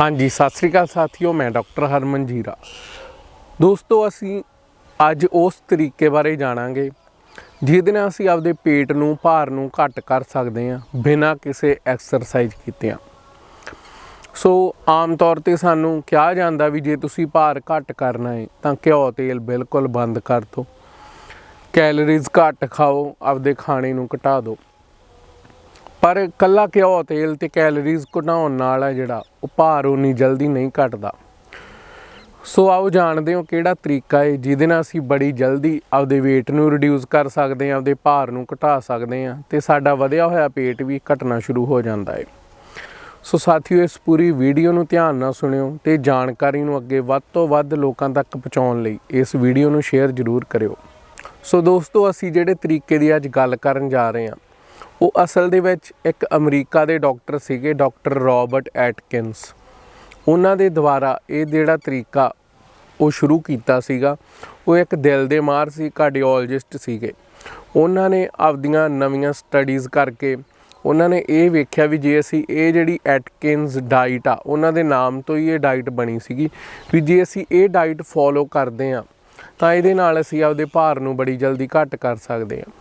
ਹਾਂਜੀ, ਸਤਿ ਸ੍ਰੀ ਅਕਾਲ ਸਾਥੀਓ, ਮੈਂ ਡਾਕਟਰ ਹਰਮਨ ਜੀਰਾ। ਦੋਸਤੋ, ਅਸੀਂ ਅੱਜ ਉਸ ਤਰੀਕੇ ਬਾਰੇ ਜਾਣਾਂਗੇ, ਜਿਹਦੇ ਨਾਲ ਅਸੀਂ ਆਪਦੇ ਪੇਟ ਨੂੰ, ਭਾਰ ਨੂੰ ਘੱਟ ਕਰ ਸਕਦੇ ਹਾਂ, ਬਿਨਾਂ ਕਿਸੇ ਐਕਸਰਸਾਈਜ਼ ਕੀਤੇ ਆ ਸੋ, ਆਮ ਤੌਰ ਤੇ ਸਾਨੂੰ ਕਿਹਾ ਜਾਂਦਾ ਵੀ ਜੇ ਤੁਸੀਂ ਭਾਰ ਘੱਟ ਕਰਨਾ ਹੈ, ਤਾਂ ਘਿਓ ਤੇਲ ਬਿਲਕੁਲ ਬੰਦ ਕਰ ਦਿਓ। ਕੈਲਰੀਜ਼ ਘੱਟ ਖਾਓ, ਆਪਦੇ ਖਾਣੇ ਨੂੰ ਘਟਾ ਦਿਓ। ਪਰ ਕੱਲਾ ਘਿਓ ਤੇਲ ਤੇ ਕੈਲਰੀਜ਼ ਘਟਾਉਣ ਨਾਲ ਹੈ ਜਿਹੜਾ, ਉਹ ਭਾਰ ਉਨੀ ਜਲਦੀ ਨਹੀਂ ਘਟਦਾ। ਸੋ ਆਓ ਜਾਣਦੇ ਹਾਂ ਕਿਹੜਾ ਤਰੀਕਾ ਹੈ ਜਿਹਦੇ ਨਾਲ ਅਸੀਂ ਬੜੀ ਜਲਦੀ ਆਪਦੇ weight ਨੂੰ ਰਿਡਿਊਸ ਕਰ ਸਕਦੇ ਹਾਂ, ਆਪਦੇ ਭਾਰ ਨੂੰ ਘਟਾ ਸਕਦੇ ਹਾਂ ਤੇ ਸਾਡਾ ਵਧਿਆ ਹੋਇਆ ਪੇਟ ਵੀ ਘਟਣਾ ਸ਼ੁਰੂ ਹੋ ਜਾਂਦਾ ਹੈ। ਸੋ ਸਾਥੀਓ, ਇਸ ਪੂਰੀ ਵੀਡੀਓ ਨੂੰ ਧਿਆਨ ਨਾਲ ਸੁਣਿਓ ਤੇ ਜਾਣਕਾਰੀ ਨੂੰ ਅੱਗੇ ਵੱਧ ਤੋਂ ਵੱਧ ਲੋਕਾਂ ਤੱਕ ਪਹੁੰਚਾਉਣ ਲਈ ਇਸ ਵੀਡੀਓ ਨੂੰ ਸ਼ੇਅਰ ਜ਼ਰੂਰ ਕਰਿਓ। ਸੋ ਦੋਸਤੋ, ਅਸੀਂ ਜਿਹੜੇ ਤਰੀਕੇ ਦੀ ਅੱਜ ਗੱਲ ਕਰਨ ਜਾ ਰਹੇ ਹਾਂ ਉਹ ਅਸਲ ਦੇ ਵਿੱਚ ਇੱਕ ਅਮਰੀਕਾ ਦੇ ਡਾਕਟਰ ਸੀਗੇ, ਡਾਕਟਰ ਰਾਬਰਟ ਐਟਕਿੰਸ। ਉਹਨਾਂ ਦੇ ਦੁਆਰਾ ਇਹ ਜਿਹੜਾ ਤਰੀਕਾ ਉਹ ਸ਼ੁਰੂ ਕੀਤਾ ਸੀਗਾ, ਉਹ ਇੱਕ ਦਿਲ ਦੇ ਮਾਹਰ ਸੀ, ਕਾਰਡੀਓਲੋਜਿਸਟ ਸੀਗੇ। ਉਹਨਾਂ ਨੇ ਆਪਦੀਆਂ ਨਵੀਆਂ ਸਟੱਡੀਜ਼ ਕਰਕੇ ਉਹਨਾਂ ਨੇ ਇਹ ਵੇਖਿਆ ਵੀ ਜੇ ਅਸੀਂ ਇਹ ਜਿਹੜੀ ਐਟਕਿੰਸ ਡਾਈਟ ਆ, ਉਹਨਾਂ ਦੇ ਨਾਮ ਤੋਂ ਹੀ ਇਹ ਡਾਈਟ ਬਣੀ ਸੀਗੀ, ਵੀ ਜੇ ਅਸੀਂ ਇਹ ਡਾਈਟ ਫੋਲੋ ਕਰਦੇ ਆ ਤਾਂ ਇਹਦੇ ਨਾਲ ਅਸੀਂ ਆਪਦੇ ਭਾਰ ਨੂੰ ਬੜੀ ਜਲਦੀ ਘੱਟ ਕਰ ਸਕਦੇ ਹਾਂ।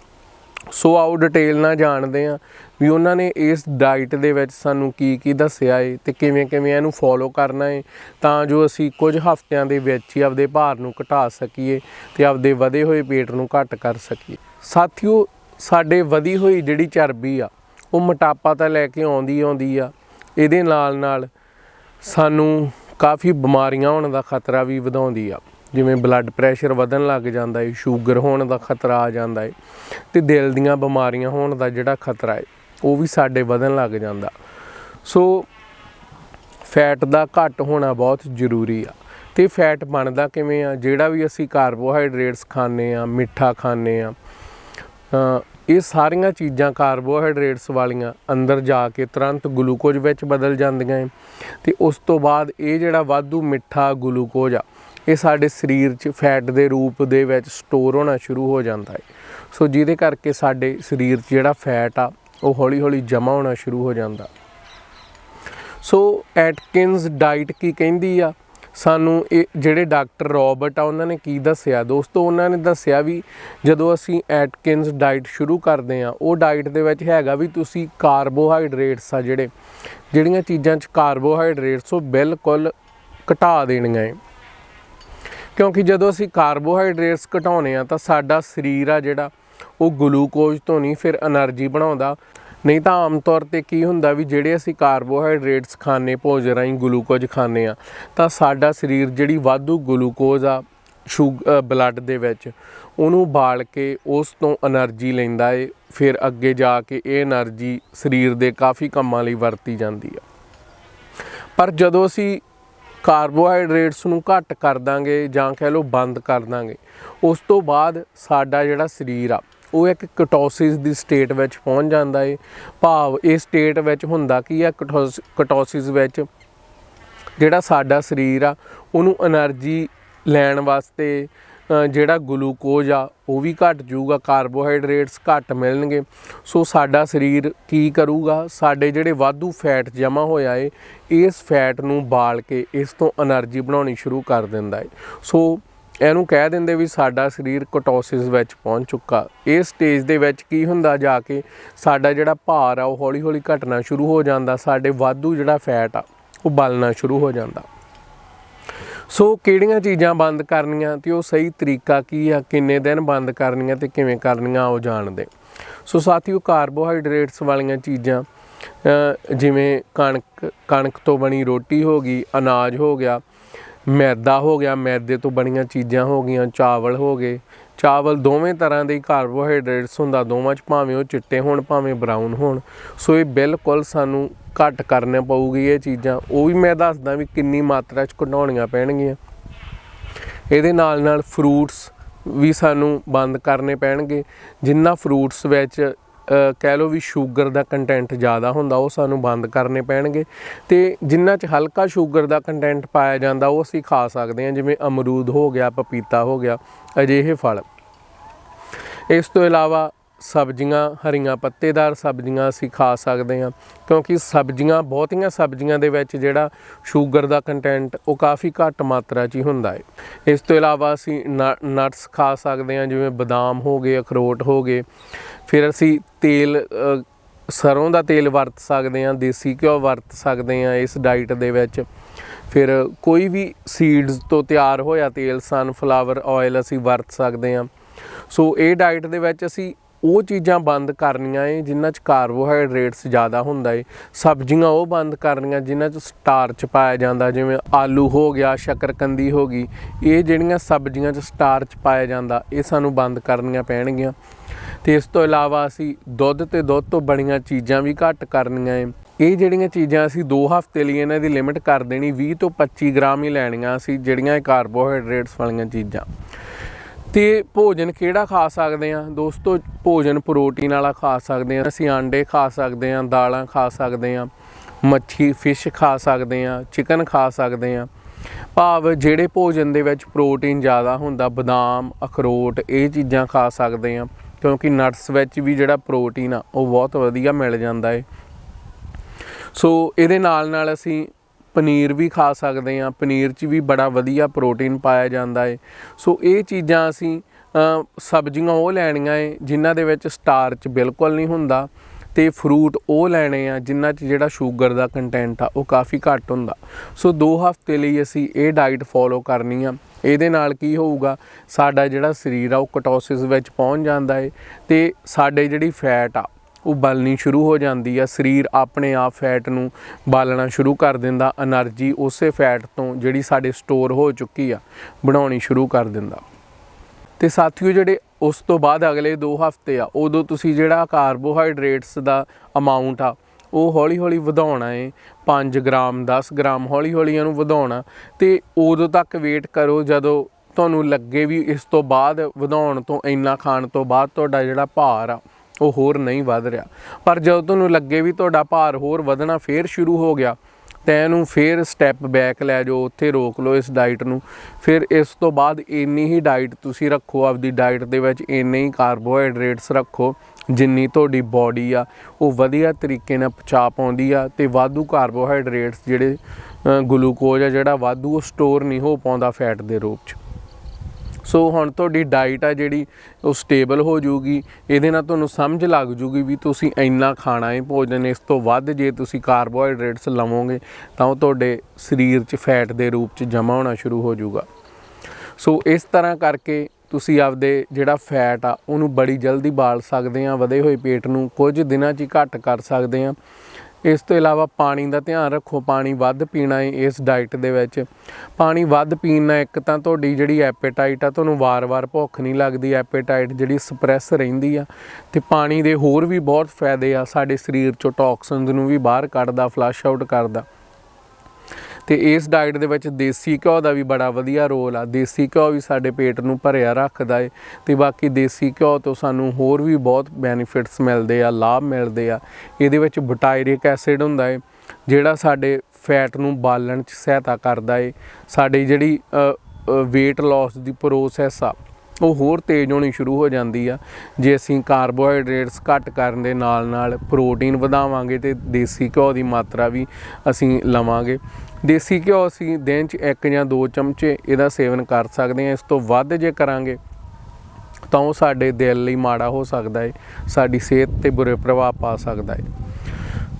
ਸੋ ਆਓ ਡਿਟੇਲ ਨਾਲ ਜਾਣਦੇ ਹਾਂ ਵੀ ਉਹਨਾਂ ਨੇ ਇਸ ਡਾਈਟ ਦੇ ਵਿੱਚ ਸਾਨੂੰ ਕੀ ਕੀ ਦੱਸਿਆ ਏ ਤੇ ਕਿਵੇਂ ਕਿਵੇਂ ਇਹਨੂੰ ਫੋਲੋ ਕਰਨਾ ਏ, ਤਾਂ ਜੋ ਅਸੀਂ ਕੁਝ ਹਫ਼ਤਿਆਂ ਦੇ ਵਿੱਚ ਹੀ ਆਪਦੇ ਭਾਰ ਨੂੰ ਘਟਾ ਸਕੀਏ ਤੇ ਆਪਦੇ ਵਧੇ ਹੋਏ ਪੇਟ ਨੂੰ ਘੱਟ ਕਰ ਸਕੀਏ। ਸਾਥੀਓ, ਸਾਡੇ ਵਧੀ ਹੋਈ ਜਿਹੜੀ ਚਰਬੀ ਆ, ਉਹ ਮੋਟਾਪਾ ਤਾਂ ਲੈ ਕੇ ਆਉਂਦੀ ਆਉਂਦੀ ਆ, ਇਹਦੇ ਨਾਲ ਨਾਲ ਸਾਨੂੰ ਕਾਫੀ ਬਿਮਾਰੀਆਂ ਹੋਣ ਦਾ ਖਤਰਾ ਵੀ ਵਧਾਉਂਦੀ ਆ। ਜਿਵੇਂ ਬਲੱਡ ਪ੍ਰੈਸ਼ਰ ਵਧਣ ਲੱਗ ਜਾਂਦਾ ਹੈ ਸ਼ੂਗਰ ਹੋਣ ਦਾ ਖਤਰਾ ਆ ਜਾਂਦਾ ਹੈ ਤੇ ਦਿਲ ਦੀਆਂ ਬਿਮਾਰੀਆਂ ਹੋਣ ਦਾ ਜਿਹੜਾ ਖਤਰਾ ਹੈ ਉਹ ਵੀ ਸਾਡੇ ਵਧਣ ਲੱਗ ਜਾਂਦਾ। ਸੋ ਫੈਟ ਦਾ ਘੱਟ ਹੋਣਾ ਬਹੁਤ ਜ਼ਰੂਰੀ ਆ, ਤੇ ਫੈਟ ਬਣਦਾ ਕਿਵੇਂ ਆ? ਜਿਹੜਾ ਵੀ ਅਸੀਂ ਕਾਰਬੋਹਾਈਡਰੇਟਸ ਖਾਂਦੇ ਆ, ਮਿੱਠਾ ਖਾਂਦੇ ਆ ਇਹ ਸਾਰੀਆਂ ਚੀਜ਼ਾਂ ਕਾਰਬੋਹਾਈਡਰੇਟਸ ਵਾਲੀਆਂ ਅੰਦਰ ਜਾ ਕੇ ਤੁਰੰਤ ਗਲੂਕੋਜ਼ ਵਿੱਚ ਬਦਲ ਜਾਂਦੀਆਂ ਹੈ ਤੇ ਉਸ ਤੋਂ ਬਾਅਦ ਇਹ ਜਿਹੜਾ ਵਾਧੂ ਮਿੱਠਾ ਗਲੂਕੋਜ਼ ਆ ਇਹ ਸਾਡੇ ਸਰੀਰ 'ਚ ਫੈਟ ਦੇ ਰੂਪ ਦੇ ਵਿੱਚ ਸਟੋਰ ਹੋਣਾ ਸ਼ੁਰੂ ਹੋ ਜਾਂਦਾ ਹੈ ਸੋ ਜਿਹਦੇ ਕਰਕੇ ਸਾਡੇ ਸਰੀਰ 'ਚ ਜਿਹੜਾ ਫੈਟ ਆ, ਉਹ ਹੌਲੀ-ਹੌਲੀ ਜਮ੍ਹਾਂ ਹੋਣਾ ਸ਼ੁਰੂ ਹੋ ਜਾਂਦਾ। ਸੋ ਐਟਕਿੰਸ ਡਾਈਟ ਕੀ ਕਹਿੰਦੀ ਆ? ਸਾਨੂੰ ਇਹ ਜਿਹੜੇ ਡਾਕਟਰ ਰੋਬਰਟ ਆ, ਉਹਨਾਂ ਨੇ ਕੀ ਦੱਸਿਆ? ਦੋਸਤੋ, ਉਹਨਾਂ ਨੇ ਦੱਸਿਆ ਵੀ ਜਦੋਂ ਅਸੀਂ ਐਟਕਿੰਸ ਡਾਈਟ ਸ਼ੁਰੂ ਕਰਦੇ ਆ, ਉਹ ਡਾਈਟ ਦੇ ਵਿੱਚ ਹੈਗਾ ਵੀ ਤੁਸੀਂ ਕਾਰਬੋਹਾਈਡਰੇਟਸ ਆ ਜਿਹੜੇ, ਜਿਹੜੀਆਂ ਚੀਜ਼ਾਂ 'ਚ ਕਾਰਬੋਹਾਈਡਰੇਟਸ ਉਹ ਬਿਲਕੁਲ ਘਟਾ ਦੇਣੀਆਂ ਹੈ ਕਿਉਂਕਿ ਜਦੋਂ ਅਸੀਂ ਕਾਰਬੋਹਾਈਡਰੇਟਸ ਘਟਾਉਨੇ ਆ ਤਾਂ ਸਾਡਾ ਸਰੀਰ ਆ ਜਿਹੜਾ, ਉਹ ਗਲੂਕੋਜ਼ ਤੋਂ ਨਹੀਂ, ਫਿਰ એનર્ਜੀ ਬਣਾਉਂਦਾ। ਨਹੀਂ ਤਾਂ ਆਮ ਤੌਰ ਤੇ ਕੀ ਹੁੰਦਾ ਵੀ ਜਿਹੜੇ ਅਸੀਂ ਕਾਰਬੋਹਾਈਡਰੇਟਸ ਖਾਣੇ ਭੋਜ ਰਾਹੀਂ ਗਲੂਕੋਜ਼ ਖਾਣੇ ਆ ਤਾਂ ਸਾਡਾ ਸਰੀਰ ਜਿਹੜੀ ਵਾਧੂ ਗਲੂਕੋਜ਼ ਆ, ਸ਼ੂਗ ਬਲੱਡ ਦੇ ਵਿੱਚ, ਉਹਨੂੰ ਬਾਲ ਕੇ ਉਸ ਤੋਂ એનર્ਜੀ ਲੈਂਦਾ ਏ, ਫਿਰ ਅੱਗੇ ਜਾ ਕੇ ਇਹ એનર્ਜੀ ਸਰੀਰ ਦੇ ਕਾਫੀ ਕੰਮਾਂ ਲਈ ਵਰਤੀ ਜਾਂਦੀ ਆ। ਪਰ ਜਦੋਂ ਅਸੀਂ ਕਾਰਬੋਹਾਈਡਰੇਟਸ ਨੂੰ ਘੱਟ ਕਰ ਦਾਂਗੇ ਜਾਂ ਕਹਿ ਲਓ ਬੰਦ ਕਰ ਦਾਂਗੇ। ਉਸ ਤੋਂ ਬਾਅਦ ਸਾਡਾ ਜਿਹੜਾ ਸਰੀਰ ਆ, ਉਹ ਇੱਕ ਕਟੋਸਿਸ ਦੀ ਸਟੇਟ ਵਿੱਚ ਪਹੁੰਚ ਜਾਂਦਾ ਏ। ਭਾਵ ਇਹ ਸਟੇਟ ਵਿੱਚ ਹੁੰਦਾ ਕੀ ਆ ਕਟੋਸਿਸ ਵਿੱਚ ਜਿਹੜਾ ਸਾਡਾ ਸਰੀਰ ਆ, ਉਹਨੂੰ એનર્ਜੀ ਲੈਣ ਵਾਸਤੇ ਜਿਹੜਾ ਗਲੂਕੋਜ਼ ਆ, ਉਹ ਵੀ ਘਟ ਜੂਗਾ ਕਾਰਬੋਹਾਈਡਰੇਟਸ ਘਟ ਮਿਲਣਗੇ। ਸੋ ਸਾਡਾ ਸਰੀਰ ਕੀ ਕਰੂਗਾ? ਸਾਡੇ ਜਿਹੜੇ ਵਾਧੂ ਫੈਟ ਜਮਾ ਹੋਇਆ ਏ ਇਸ ਫੈਟ ਨੂੰ ਬਾਲ ਕੇ ਇਸ ਤੋਂ એનર્ਜੀ ਬਣਾਉਣੀ ਸ਼ੁਰੂ ਕਰ ਦਿੰਦਾ ਏ। ਸੋ ਇਹਨੂੰ ਕਹਿ ਦਿੰਦੇ ਵੀ ਸਾਡਾ ਸਰੀਰ ਕਟੋਸਿਸ ਵਿੱਚ ਪਹੁੰਚ ਚੁੱਕਾ। ਇਸ ਸਟੇਜ ਦੇ ਵਿੱਚ ਕੀ ਹੁੰਦਾ ਜਾ ਕੇ ਸਾਡਾ ਜਿਹੜਾ ਭਾਰ ਆ, ਉਹ ਹੌਲੀ-ਹੌਲੀ ਘਟਣਾ ਸ਼ੁਰੂ ਹੋ ਜਾਂਦਾ, ਸਾਡੇ ਵਾਧੂ ਜਿਹੜਾ ਫੈਟ ਆ, ਉਹ ਬਲਣਾ ਸ਼ੁਰੂ ਹੋ ਜਾਂਦਾ। ਸੋ ਕਿਹੜੀਆਂ ਚੀਜ਼ਾਂ ਬੰਦ ਕਰਨੀਆਂ ਤੇ ਉਹ ਸਹੀ ਤਰੀਕਾ ਕੀ ਆ, ਕਿੰਨੇ ਦਿਨ ਬੰਦ ਕਰਨੀਆਂ ਤੇ ਕਿਵੇਂ ਕਰਨੀਆਂ ਉਹ ਜਾਣਦੇ। ਸੋ ਸਾਥੀਓ, ਕਾਰਬੋਹਾਈਡਰੇਟਸ ਵਾਲੀਆਂ ਚੀਜ਼ਾਂ ਜਿਵੇਂ ਕਣਕ ਕਣਕ ਤੋਂ ਬਣੀ ਰੋਟੀ ਹੋ ਗਈ, ਅਨਾਜ ਹੋ ਗਿਆ, ਮੈਦਾ ਹੋ ਗਿਆ, ਮੈਦੇ ਤੋਂ ਬਣੀਆਂ ਚੀਜ਼ਾਂ ਹੋ ਗਈਆਂ, ਚਾਵਲ ਹੋ ਗਏ ਚਾਵਲ ਦੋਵੇਂ ਤਰ੍ਹਾਂ ਦੇ ਕਾਰਬੋਹਾਈਡਰੇਟਸ ਹੁੰਦਾ, ਦੋਵਾਂ ਚ ਭਾਵੇਂ ਉਹ ਚਿੱਟੇ ਹੋਣ, ਭਾਵੇਂ ਬਰਾਊਨ ਹੋਣ। ਸੋ ਇਹ ਬਿਲਕੁਲ ਸਾਨੂੰ ਘੱਟ ਕਰਨੇ ਪਊਗੀ ਇਹ ਚੀਜ਼ਾਂ। ਉਹ ਵੀ ਮੈਂ ਦੱਸਦਾ ਵੀ ਕਿੰਨੀ ਮਾਤਰਾ ਚ ਘਟਾਉਣੀਆਂ ਪੈਣਗੀਆਂ। ਇਹਦੇ ਨਾਲ ਨਾਲ ਫਰੂਟਸ ਵੀ ਸਾਨੂੰ ਬੰਦ ਕਰਨੇ ਪੈਣਗੇ। ਜਿੰਨਾ ਫਰੂਟਸ ਵਿੱਚ ਕਹਿ ਲਓ ਵੀ ਸ਼ੂਗਰ ਦਾ ਕੰਟੈਂਟ ਜ਼ਿਆਦਾ ਹੁੰਦਾ, ਉਹ ਸਾਨੂੰ ਬੰਦ ਕਰਨੇ ਪੈਣਗੇ। ਤੇ ਜਿੰਨਾ ਚ ਹਲਕਾ ਸ਼ੂਗਰ ਦਾ ਕੰਟੈਂਟ ਪਾਇਆ ਜਾਂਦਾ, ਉਹ ਅਸੀਂ ਖਾ ਸਕਦੇ ਹਾਂ। ਜਿਵੇਂ ਅਮਰੂਦ ਹੋ ਗਿਆ, ਪਪੀਤਾ ਹੋ ਗਿਆ, ਅਜਿਹੇ ਫਲ। ਇਸ ਤੋਂ ਇਲਾਵਾ ਸਬਜ਼ੀਆਂ ਹਰੀਆਂ ਪੱਤੇਦਾਰ ਸਬਜ਼ੀਆਂ ਅਸੀਂ ਖਾ ਸਕਦੇ ਹਾਂ ਕਿਉਂਕਿ ਸਬਜ਼ੀਆਂ ਬਹੁਤੀਆਂ ਸਬਜ਼ੀਆਂ ਦੇ ਵਿੱਚ ਜਿਹੜਾ ਸ਼ੂਗਰ ਦਾ ਕੰਟੈਂਟ ਉਹ ਕਾਫੀ ਘੱਟ ਮਾਤਰਾ 'ਚ ਹੀ ਹੁੰਦਾ ਹੈ। ਇਸ ਤੋਂ ਇਲਾਵਾ ਅਸੀਂ ਨਟਸ ਖਾ ਸਕਦੇ ਹਾਂ ਜਿਵੇਂ ਬਦਾਮ ਹੋ ਗਏ ਅਖਰੋਟ ਹੋ ਗਏ। ਫਿਰ ਅਸੀਂ ਤੇਲ ਅ, ਸਰੋਂ ਦਾ ਤੇਲ ਵਰਤ ਸਕਦੇ ਹਾਂ ਦੇਸੀ ਘਿਓ ਵਰਤ ਸਕਦੇ ਹਾਂ ਇਸ ਡਾਈਟ ਦੇ ਵਿੱਚ। ਫਿਰ ਕੋਈ ਵੀ ਸੀਡਸ ਤੋਂ ਤਿਆਰ ਹੋਇਆ ਤੇਲ ਸਨਫਲਾਵਰ ਆਇਲ ਅਸੀਂ ਵਰਤ ਸਕਦੇ ਹਾਂ। ਸੋ ਇਹ ਡਾਈਟ ਦੇ ਵਿੱਚ ਅਸੀਂ ਉਹ ਚੀਜ਼ਾਂ ਬੰਦ ਕਰਨੀਆਂ ਏ, ਜਿਨ੍ਹਾਂ 'ਚ ਕਾਰਬੋਹਾਈਡਰੇਟਸ ਜ਼ਿਆਦਾ ਹੁੰਦਾ ਏ। ਸਬਜ਼ੀਆਂ ਉਹ ਬੰਦ ਕਰਨੀਆਂ ਜਿਨ੍ਹਾਂ 'ਚ ਸਟਾਰਚ ਪਾਇਆ ਜਾਂਦਾ, ਜਿਵੇਂ ਆਲੂ ਹੋ ਗਿਆ, ਸ਼ੱਕਰਕੰਦੀ ਹੋ ਗਈ। ਇਹ ਜਿਹੜੀਆਂ ਸਬਜ਼ੀਆਂ 'ਚ ਸਟਾਰਚ ਪਾਇਆ ਜਾਂਦਾ, ਇਹ ਸਾਨੂੰ ਬੰਦ ਕਰਨੀਆਂ ਪੈਣਗੀਆਂ। ਤੇ ਇਸ ਤੋਂ ਇਲਾਵਾ ਅਸੀਂ ਦੁੱਧ ਤੇ ਦੁੱਧ ਤੋਂ ਬਣੀਆਂ ਚੀਜ਼ਾਂ ਵੀ ਘੱਟ ਕਰਨੀਆਂ ਏ। ਇਹ ਜਿਹੜੀਆਂ ਚੀਜ਼ਾਂ ਅਸੀਂ 2 ਹਫ਼ਤੇ ਲਈ ਇਹਨਾਂ ਦੀ ਲਿਮਿਟ ਕਰ ਦੇਣੀ 20 ਤੋਂ 25 ਗ੍ਰਾਮ ਹੀ ਲੈਣੀਆਂ ਅਸੀਂ, ਜਿਹੜੀਆਂ ਕਾਰਬੋਹਾਈਡਰੇਟਸ ਵਾਲੀਆਂ ਚੀਜ਼ਾਂ। ਤੇ ਭੋਜਨ ਕਿਹੜਾ ਖਾ ਸਕਦੇ ਆ ਦੋਸਤੋ, ਭੋਜਨ ਪ੍ਰੋਟੀਨ ਵਾਲਾ ਖਾ ਸਕਦੇ ਆ ਅਸੀਂ ਆਂਡੇ ਖਾ ਸਕਦੇ ਆ ਦਾਲਾਂ ਖਾ ਸਕਦੇ ਆ ਮੱਛੀ, ਫਿਸ਼ ਖਾ ਸਕਦੇ ਆ ਚਿਕਨ ਖਾ ਸਕਦੇ ਆ ਭਾਵ ਜਿਹੜੇ ਭੋਜਨ ਦੇ ਵਿੱਚ ਪ੍ਰੋਟੀਨ ਜ਼ਿਆਦਾ ਹੁੰਦਾ, ਬਦਾਮ, ਅਖਰੋਟ, ਇਹ ਚੀਜ਼ਾਂ ਖਾ ਸਕਦੇ ਆ ਕਿਉਂਕਿ ਨਟਸ ਵਿੱਚ ਵੀ ਜਿਹੜਾ ਪ੍ਰੋਟੀਨ ਆ, ਉਹ ਬਹੁਤ ਵਧੀਆ ਮਿਲ ਜਾਂਦਾ ਏ। ਸੋ, ਇਹਦੇ ਨਾਲ ਨਾਲ ਅਸੀਂ ਪਨੀਰ ਵੀ ਖਾ ਸਕਦੇ ਹਾਂ, ਪਨੀਰ 'ਚ ਵੀ ਬੜਾ ਵਧੀਆ ਪ੍ਰੋਟੀਨ ਪਾਇਆ ਜਾਂਦਾ ਏ। ਸੋ ਇਹ ਚੀਜ਼ਾਂ ਅਸੀਂ ਸਬਜ਼ੀਆਂ ਉਹ ਲੈਣੀਆਂ ਏ, ਜਿਨ੍ਹਾਂ ਦੇ ਵਿੱਚ ਸਟਾਰਚ ਬਿਲਕੁਲ ਨਹੀਂ ਹੁੰਦਾ ਤੇ ਫਰੂਟ ਉਹ ਲੈਣੇ ਆ, ਜਿਨ੍ਹਾਂ 'ਚ ਜਿਹੜਾ ਸ਼ੂਗਰ ਦਾ ਕੰਟੈਂਟ ਆ, ਉਹ ਕਾਫੀ ਘੱਟ ਹੁੰਦਾ। ਸੋ 2 ਹਫ਼ਤੇ ਲਈ ਅਸੀਂ ਇਹ ਡਾਈਟ ਫੋਲੋ ਕਰਨੀ ਆ। ਇਹਦੇ ਨਾਲ ਕੀ ਹੋਊਗਾ, ਸਾਡਾ ਜਿਹੜਾ ਸਰੀਰ ਆ, ਉਹ ਕਟੋਸਿਸ ਵਿੱਚ ਪਹੁੰਚ ਜਾਂਦਾ ਏ ਤੇ ਸਾਡੇ ਜਿਹੜੀ ਫੈਟ ਆ ਉਹ ਬਲਣੀ ਸ਼ੁਰੂ ਹੋ ਜਾਂਦੀ ਆ, ਸਰੀਰ ਆਪਣੇ ਆਪ ਫੈਟ ਨੂੰ ਬਾਲਣਾ ਸ਼ੁਰੂ ਕਰ ਦਿੰਦਾ, એનર્ਜੀ ਉਸੇ ਫੈਟ ਤੋਂ ਜਿਹੜੀ ਸਾਡੇ ਸਟੋਰ ਹੋ ਚੁੱਕੀ ਆ, ਬਣਾਉਣੀ ਸ਼ੁਰੂ ਕਰ ਦਿੰਦਾ। ਤੇ ਸਾਥੀਓ ਜਿਹੜੇ ਉਸ ਤੋਂ ਬਾਅਦ ਅਗਲੇ 2 ਹਫ਼ਤੇ ਆ, ਉਦੋਂ ਤੁਸੀਂ ਜਿਹੜਾ ਕਾਰਬੋਹਾਈਡਰੇਟਸ ਦਾ ਅਮਾਉਂਟ ਆ, ਉਹ ਹੌਲੀ-ਹੌਲੀ ਵਧਾਉਣਾ ਏ 5 ਗ੍ਰਾਮ 10 ਗ੍ਰਾਮ ਹੌਲੀ-ਹੌਲੀ ਇਹਨੂੰ ਵਧਾਉਣਾ, ਤੇ ਉਦੋਂ ਤੱਕ ਵੇਟ ਕਰੋ ਜਦੋਂ ਤੁਹਾਨੂੰ ਲੱਗੇ ਵੀ ਇਸ ਤੋਂ ਬਾਅਦ ਵਧਾਉਣ ਤੋਂ, ਇੰਨਾ ਖਾਣ ਤੋਂ ਬਾਅਦ ਤੁਹਾਡਾ ਜਿਹੜਾ ਭਾਰ ਆ ਉਹ ਹੋਰ ਨਹੀਂ ਵੱਧ ਰਿਹਾ। ਪਰ ਜਦੋਂ ਤੁਹਾਨੂੰ ਲੱਗੇ ਵੀ ਤੁਹਾਡਾ ਭਾਰ ਹੋਰ ਵਧਣਾ ਫੇਰ ਸ਼ੁਰੂ ਹੋ ਗਿਆ, ਤਾਂ ਇਹਨੂੰ ਫੇਰ ਸਟੈਪ ਬੈਕ ਲੈ ਜਾਓ, ਉੱਥੇ ਰੋਕ ਲਓ ਇਸ ਡਾਈਟ ਨੂੰ। ਫਿਰ ਇਸ ਤੋਂ ਬਾਅਦ ਇੰਨੀ ਹੀ ਡਾਈਟ ਤੁਸੀਂ ਰੱਖੋ, ਆਪਦੀ ਡਾਈਟ ਦੇ ਵਿੱਚ ਇੰਨੇ ਹੀ ਕਾਰਬੋਹਾਈਡਰੇਟਸ ਰੱਖੋ, ਜਿੰਨੀ ਤੁਹਾਡੀ ਬਾਡੀ ਆ, ਉਹ ਵਧੀਆ ਤਰੀਕੇ ਨਾਲ ਪਚਾ ਪਾਉਂਦੀ ਆ ਤੇ ਵਾਧੂ ਕਾਰਬੋਹਾਈਡਰੇਟਸ ਜਿਹੜੇ ਗਲੂਕੋਜ਼ ਆ ਜਿਹੜਾ ਵਾਧੂ ਉਹ ਸਟੋਰ ਨਹੀਂ ਹੋ ਪਾਉਂਦਾ ਫੈਟ ਦੇ ਰੂਪ 'ਚ। ਸੋ ਹੁਣ ਤੁਹਾਡੀ ਡਾਈਟ ਆ ਜਿਹੜੀ, ਉਹ ਸਟੇਬਲ ਹੋ ਜਾਊਗੀ। ਇਹਦੇ ਨਾਲ ਤੁਹਾਨੂੰ ਸਮਝ ਲੱਗ ਜੂਗੀ ਵੀ ਤੁਸੀਂ ਇੰਨਾ ਖਾਣਾ ਹੈ ਭੋਜਨ, ਇਸ ਤੋਂ ਵੱਧ ਜੇ ਤੁਸੀਂ ਕਾਰਬੋਹਾਈਡਰੇਟਸ ਲਵੋਗੇ, ਤਾਂ ਉਹ ਤੁਹਾਡੇ ਸਰੀਰ 'ਚ ਫੈਟ ਦੇ ਰੂਪ 'ਚ ਜਮ੍ਹਾਂ ਹੋਣਾ ਸ਼ੁਰੂ ਹੋ ਜਾਊਗਾ। ਸੋ ਇਸ ਤਰ੍ਹਾਂ ਕਰਕੇ ਤੁਸੀਂ ਆਪਦੇ ਜਿਹੜਾ ਫੈਟ ਆ, ਉਹਨੂੰ ਬੜੀ ਜਲਦੀ ਬਾਲ ਸਕਦੇ ਆ, ਵਧੇ ਹੋਏ ਪੇਟ ਨੂੰ ਕੁਝ ਦਿਨਾਂ 'ਚ ਹੀ ਘੱਟ ਕਰ ਸਕਦੇ ਆ। ਇਸ ਤੋਂ ਇਲਾਵਾ ਪਾਣੀ ਦਾ ਧਿਆਨ ਰੱਖੋ, ਪਾਣੀ ਵੱਧ ਪੀਣਾ ਹੈ ਇਸ ਡਾਈਟ ਦੇ ਵਿੱਚ। ਪਾਣੀ ਵੱਧ ਪੀਣ ਨਾਲ ਇੱਕ ਤਾਂ ਤੁਹਾਡੀ ਜਿਹੜੀ ਐਪੇਟਾਈਟ ਆ, ਤੁਹਾਨੂੰ ਵਾਰ-ਵਾਰ ਭੁੱਖ ਨਹੀਂ ਲੱਗਦੀ ਐਪੇਟਾਈਟ ਜਿਹੜੀ ਸਪਰੈਸ ਰਹਿੰਦੀ ਆ। ਤੇ ਪਾਣੀ ਦੇ ਹੋਰ ਵੀ ਬਹੁਤ ਫਾਇਦੇ ਆ, ਸਾਡੇ ਸਰੀਰ ਚੋਂ ਟੌਕਸਿਨਸ ਨੂੰ ਵੀ ਬਾਹਰ ਕੱਢਦਾ ਫਲਸ਼ ਆਊਟ ਕਰਦਾ। ਤੇ ਇਸ ਡਾਈਟ ਦੇ ਵਿੱਚ ਦੇਸੀ ਘਿਓ ਦਾ ਵੀ ਬੜਾ ਵਧੀਆ ਰੋਲ ਆ। ਦੇਸੀ ਘਿਓ ਵੀ ਸਾਡੇ ਪੇਟ ਨੂੰ ਭਰਿਆ ਰੱਖਦਾ ਏ ਤੇ ਬਾਕੀ ਦੇਸੀ ਘਿਓ ਤੋਂ ਸਾਨੂੰ ਹੋਰ ਵੀ ਬਹੁਤ ਬੈਨੀਫਿਟਸ ਮਿਲਦੇ ਆ, ਲਾਭ ਮਿਲਦੇ ਆ। ਇਹਦੇ ਵਿੱਚ ਬੁਟਾਇਰਿਕ ਐਸਿਡ ਹੁੰਦਾ ਏ, ਜਿਹੜਾ ਸਾਡੇ ਫੈਟ ਨੂੰ ਬਾਲਣ 'ਚ ਸਹਾਇਤਾ ਕਰਦਾ ਏ। ਸਾਡੀ ਜਿਹੜੀ weight loss ਦੀ ਪ੍ਰੋਸੈਸ ਆ ਉਹ ਹੋਰ ਤੇਜ਼ ਹੋਣੀ ਸ਼ੁਰੂ ਹੋ ਜਾਂਦੀ ਆ। ਜੇ ਅਸੀਂ ਕਾਰਬੋਹਾਈਡਰੇਟਸ ਘੱਟ ਕਰਨ ਦੇ ਨਾਲ ਨਾਲ ਪ੍ਰੋਟੀਨ ਵਧਾਵਾਂਗੇ ਤੇ ਦੇਸੀ ਘਿਓ ਦੀ ਮਾਤਰਾ ਵੀ ਅਸੀਂ ਲਵਾਂਗੇ। ਦੇਸੀ ਘਿਓ ਅਸੀਂ ਦਿਨ 'ਚ ਇੱਕ ਜਾਂ ਦੋ ਚਮਚੇ ਇਹਦਾ ਸੇਵਨ ਕਰ ਸਕਦੇ ਹਾਂ। ਇਸ ਤੋਂ ਵੱਧ ਜੇ ਕਰਾਂਗੇ ਤਾਂ ਉਹ ਸਾਡੇ ਦਿਲ ਲਈ ਮਾੜਾ ਹੋ ਸਕਦਾ ਹੈ ਸਾਡੀ ਸਿਹਤ ਤੇ ਬੁਰੇ ਪ੍ਰਭਾਵ ਪਾ ਸਕਦਾ ਹੈ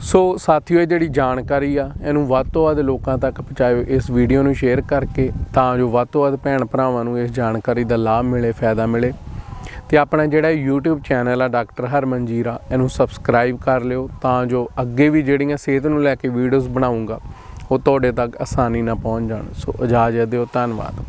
ਸੋ ਸਾਥੀਓ, ਇਹ ਜਿਹੜੀ ਜਾਣਕਾਰੀ ਆ, ਇਹਨੂੰ ਵੱਧ ਤੋਂ ਵੱਧ ਲੋਕਾਂ ਤੱਕ ਪਹੁੰਚਾਇਓ। ਇਸ ਵੀਡੀਓ ਨੂੰ ਸ਼ੇਅਰ ਕਰਕੇ ਤਾਂ ਜੋ ਵੱਧ ਤੋਂ ਵੱਧ ਭੈਣ ਭਰਾਵਾਂ ਨੂੰ ਇਸ ਜਾਣਕਾਰੀ ਦਾ ਲਾਭ ਮਿਲੇ, ਫਾਇਦਾ ਮਿਲੇ। ਤੇ ਆਪਣਾ ਜਿਹੜਾ YouTube ਚੈਨਲ ਆ, ਡਾਕਟਰ ਹਰਮਨਜੀਰਾ ਇਹਨੂੰ ਸਬਸਕ੍ਰਾਈਬ ਕਰ ਲਿਓ ਤਾਂ ਜੋ ਅੱਗੇ ਵੀ ਜਿਹੜੀਆਂ ਸਿਹਤ ਨੂੰ ਲੈ ਕੇ ਵੀਡੀਓਜ਼ ਬਣਾਉਂਗਾ, ਉਹ ਤੁਹਾਡੇ ਤੱਕ ਆਸਾਨੀ ਨਾਲ ਪਹੁੰਚ ਜਾਣ। ਸੋ ਇਜਾਜ਼ਤ ਦਿਓ, ਧੰਨਵਾਦ।